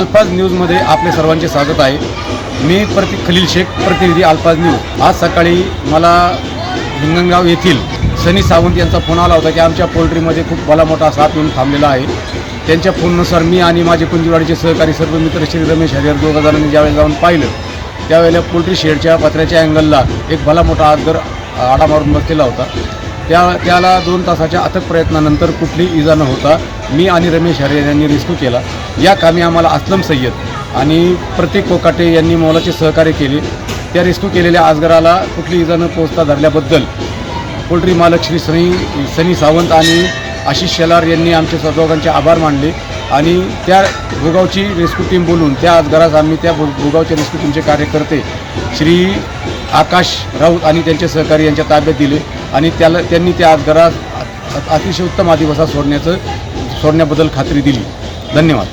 अल्फाज न्यूजमध्ये आपले सर्वांचे स्वागत आहे. मी प्रति खलील शेख प्रतिनिधी अल्फाज न्यूज. आज सकाळी मला हिंगणगाव येथील सनी सावंत यांचा फोन आला होता की आमच्या पोल्ट्रीमध्ये खूप भला मोठा साप येऊन थांबलेला आहे. त्यांच्या फोननुसार मी आणि माझे कुंजीवाडीचे सहकारी सर्व मित्र श्री रमेश हरिहर दोघा जणांनी ज्यावेळेस जाऊन पाहिलं त्यावेळेला पोल्ट्री शेडच्या पत्र्याच्या अँगलला एक भला मोठा आदगर आडा मारून बसलेला होता. त्या त्याला दोन तासाच्या अथक प्रयत्नानंतर कुठली इजा न होता मी आणि रमेश हरे यांनी रेस्क्यू केला. या कामी आम्हाला असलम सय्यद आणि प्रतीक कोकाटे यांनी मोलाचे सहकार्य केले. त्या रेस्क्यू केलेल्या आजगराला कुठली इजा न पोहोचता धरल्याबद्दल पोल्ट्री मालक श्री सनी सनी सावंत आणि आशिष शेलार यांनी आमचे स- आभार मानले आणि त्या भुगावची रेस्क्यू टीम बोलून त्या आजगरास आम्ही त्या भु भुगावच्या रेस्क्यू टीमचे कार्यकर्ते श्री आकाश राऊत आणि त्यांचे सहकारी यांच्या ताब्यात दिले. आणि त्याला त्यांनी त्या आजगरास अतिशय उत्तम आदिवासात सोडण्याचं सोडण्याबद्दल खात्री दिली. धन्यवाद.